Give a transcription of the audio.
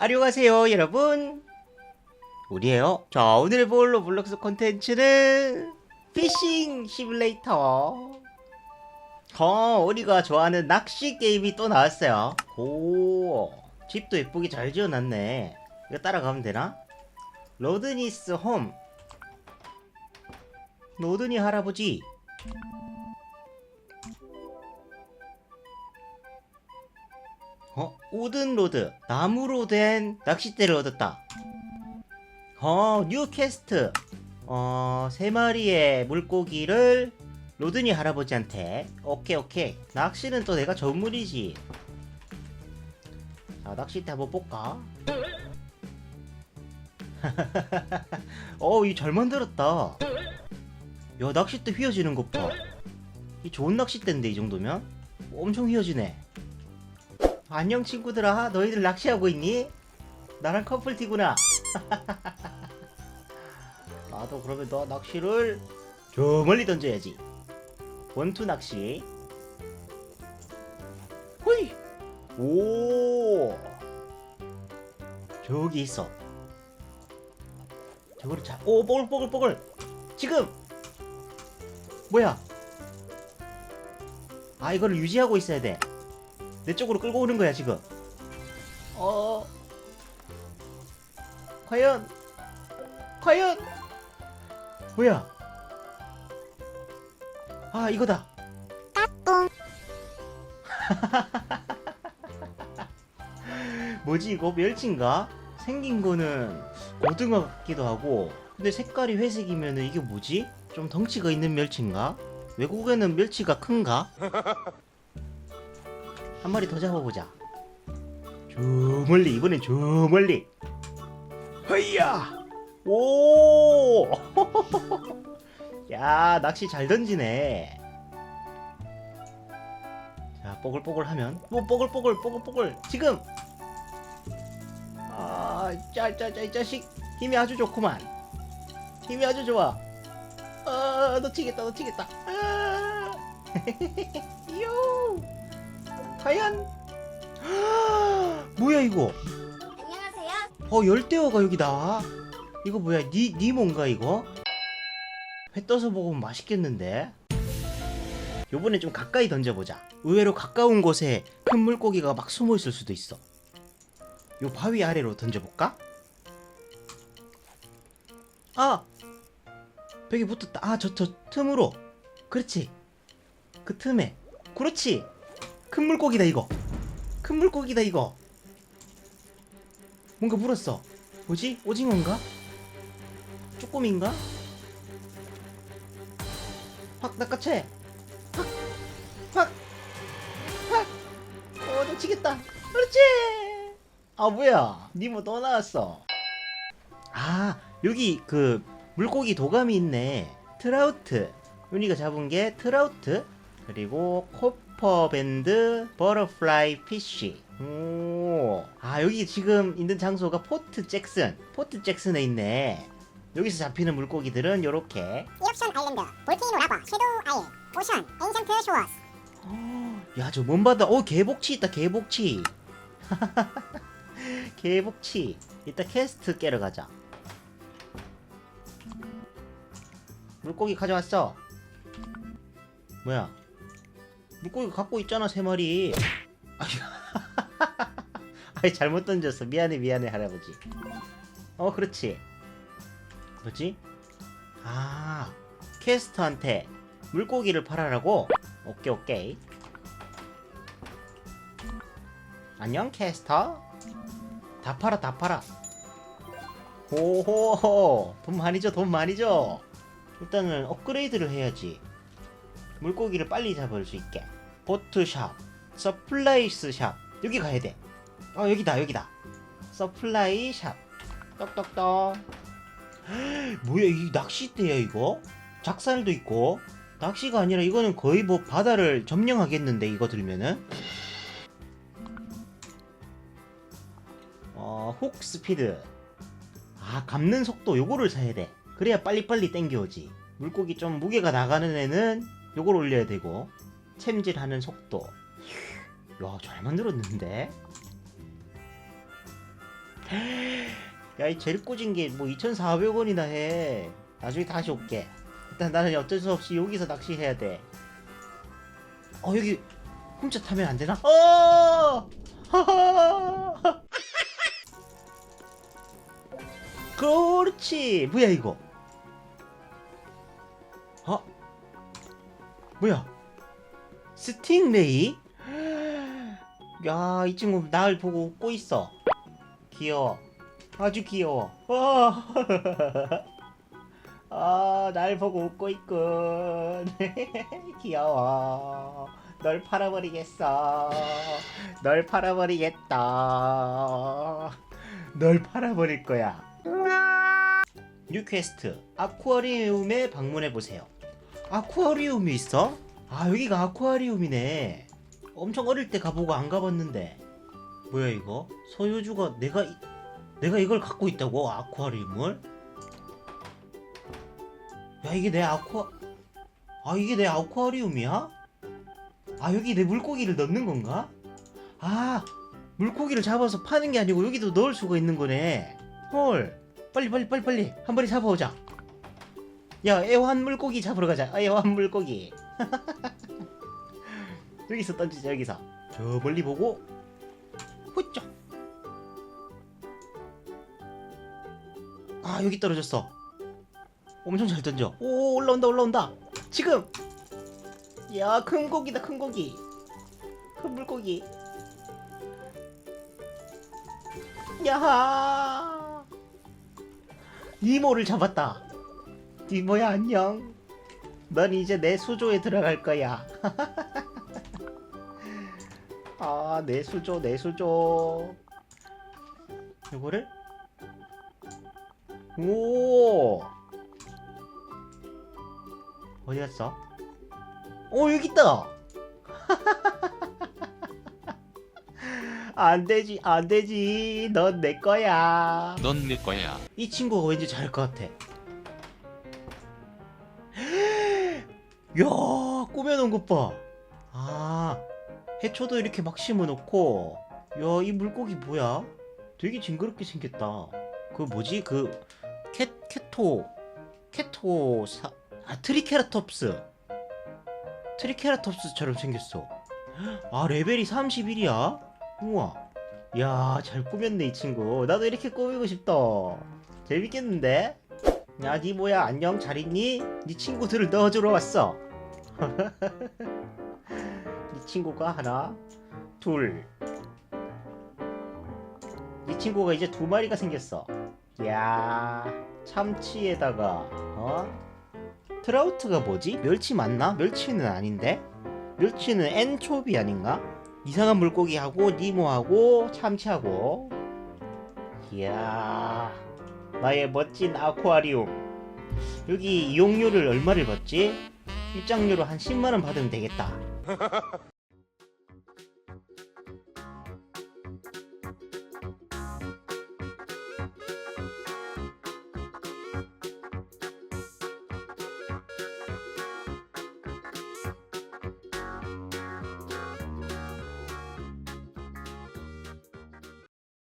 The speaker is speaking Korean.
안녕하세요 여러분. 우리예요. 자 오늘 볼 로블록스 콘텐츠는 피싱 시뮬레이터. 어 우리가 좋아하는 낚시 게임이 또 나왔어요. 오 집도 예쁘게 잘 지어놨네. 이거 따라가면 되나? 로드니스 홈. 로드니 할아버지 어? 우든 로드 나무로 된 낚싯대를 얻었다. 어 뉴캐스트. 어, 세 마리의 물고기를 로드니 할아버지한테 오케이 오케이. 낚시는 또 내가 전문이지. 자 낚싯대 한번 볼까? 어이 잘 만들었다. 야 낚싯대 휘어지는 것봐이 좋은 낚싯대인데 이 정도면? 엄청 휘어지네 안녕 친구들아. 너희들 낚시하고 있니? 나랑 커플티구나. 나도 그러면 너 낚시를 저 멀리 던져야지. 원투 낚시. 호이! 오! 저기 있어. 저거를 잡오 뽀글뽀글뽀글. 지금! 뭐야? 아 이거를 유지하고 있어야 돼 내 쪽으로 끌고 오는 거야 지금. 어. 과연 과연. 뭐야? 아 이거다. 뭐지 이거? 멸치인가? 생긴 거는 고등어 같기도 하고 근데 색깔이 회색이면은 이게 뭐지? 좀 덩치가 있는 멸치인가? 외국에는 멸치가 큰가 한 마리 더 잡아보자. 저 멀리 이번엔 저 멀리. 허이야. 오. 야 낚시 잘 던지네. 자 뽀글뽀글하면 뭐 뽀글뽀글 뽀글뽀글 지금. 아짜짜짜 이 자식 힘이 아주 좋구만. 힘이 아주 좋아. 아 놓치겠다 놓치겠다. 아. 요. 과연 뭐야 이거? 안녕하세요. 어 열대어가 여기 나와 이거 뭐야? 니, 니 뭔가 이거? 회 떠서 먹으면 맛있겠는데? 요번에 좀 가까이 던져보자. 의외로 가까운 곳에 큰 물고기가 막 숨어 있을 수도 있어. 요 바위 아래로 던져볼까? 아! 벽에 붙었다. 아 저 저 틈으로. 그렇지. 그 틈에. 그렇지 큰 물고기다 이거. 큰 물고기다 이거. 뭔가 물었어. 뭐지? 오징어인가? 쪼꼬미인가? 확 낚아채. 확 확 확 어 놓치겠다. 그렇지! 아 뭐야. 니모 또 나왔어. 아 여기 그 물고기 도감이 있네. 트라우트. 윤희가 잡은 게 트라우트. 그리고 코퍼밴드 버터플라이 피쉬. 오. 아 여기 지금 있는 장소가 포트 잭슨. 포트 잭슨에 있네. 여기서 잡히는 물고기들은 요렇게. 이옵션 아일랜드, 볼케이노 라과, 섀도우 아일, 오션, 엔션트 쇼어스. 야저 먼 바다 어 개복치 있다 개복치. 개복치. 이따 캐스트 깨러 가자. 물고기 가져왔어. 뭐야 물고기 갖고 있잖아 세 마리. 아이 잘못 던졌어. 미안해 미안해 할아버지. 어 그렇지. 뭐지? 아 캐스터한테 물고기를 팔아라고? 오케이 오케이. 안녕 캐스터. 다 팔아 다 팔아. 오호. 돈 많이 줘돈 많이 줘. 일단은 업그레이드를 해야지 물고기를 빨리 잡을 수 있게. 보트샵 서플라이스 샵. 여기 가야 돼 어 여기다 여기다. 서플라이 샵. 떡떡떡 뭐야 이 낚싯대야 이거? 작살도 있고. 낚시가 아니라 이거는 거의 뭐 바다를 점령하겠는데 이거 들면은. 어, 훅 스피드. 아, 감는 속도 요거를 사야 돼. 그래야 빨리빨리 땡겨오지. 물고기 좀 무게가 나가는 애는 요걸 올려야 되고, 챔질하는 속도. 야, 잘 만들었는데? 야이 제일 꽂은 게뭐 2,400원이나 해 나중에 다시 올게 일단 나는 어쩔 수 없이 여기서 낚시해야 돼어 여기 혼자 타면 안 되나? 어! 그렇지 뭐야 이거 뭐야 스팅레이? 야, 이 친구 날 보고 웃고 있어. 귀여워. 아주 귀여워. 와. 아, 날 보고 웃고 있군. 귀여워. 널 팔아버리겠어. 널 팔아버리겠다. 널 팔아버릴 거야. 뉴 퀘스트. 아쿠아리움에 방문해 보세요. 아쿠아리움이 있어? 아, 여기가 아쿠아리움이네. 엄청 어릴 때 가보고 안 가봤는데. 뭐야 이거? 소유주가 내가 이- 내가 이걸 갖고 있다고? 아쿠아리움을? 야 이게 내 아쿠아 아 이게 내 아쿠아리움이야? 아 여기 내 물고기를 넣는 건가? 아 물고기를 잡아서 파는 게 아니고 여기도 넣을 수가 있는 거네. 헐 빨리 빨리 빨리 빨리. 한 마리 잡아오자 야 애완 물고기 잡으러 가자. 애완 물고기. 여기서 던지자 여기서. 저 멀리 보고 후쩍. 아 여기 떨어졌어. 엄청 잘 던져. 오 올라온다 올라온다. 지금! 야 큰 고기다 큰 고기. 큰 물고기. 야하! 니모를 잡았다 니모야 안녕 넌 이제 내 수조에 들어갈 거야 아, 내 수조, 내 수조. 요거를? 오! 어디 갔어? 오, 여기 있다! 안 되지, 안 되지. 넌 내 거야. 넌 내 거야. 이 친구가 왠지 잘할 것 같아. 야, 꾸며놓은 것 봐. 아, 해초도 이렇게 막 심어놓고, 야, 이 물고기 뭐야? 되게 징그럽게 생겼다. 그 뭐지? 그 캐, 캐토, 캐토 사, 아 트리케라톱스. 트리케라톱스처럼 생겼어. 아 레벨이 31이야? 우와. 야, 잘 꾸몄네 이 친구. 나도 이렇게 꾸미고 싶다. 재밌겠는데? 야, 니 뭐야? 안녕, 잘 있니? 니 친구들을 넣어주러 왔어. 니 친구가 하나, 둘. 니 친구가 이제 두 마리가 생겼어. 야, 참치에다가 어? 트라우트가 뭐지? 멸치 맞나? 멸치는 아닌데? 멸치는 엔초비 아닌가? 이상한 물고기하고 니모하고 참치하고 이야 나의 멋진 아쿠아리움 여기 이용료를 얼마를 받지? 입장료로 한 10만원 받으면 되겠다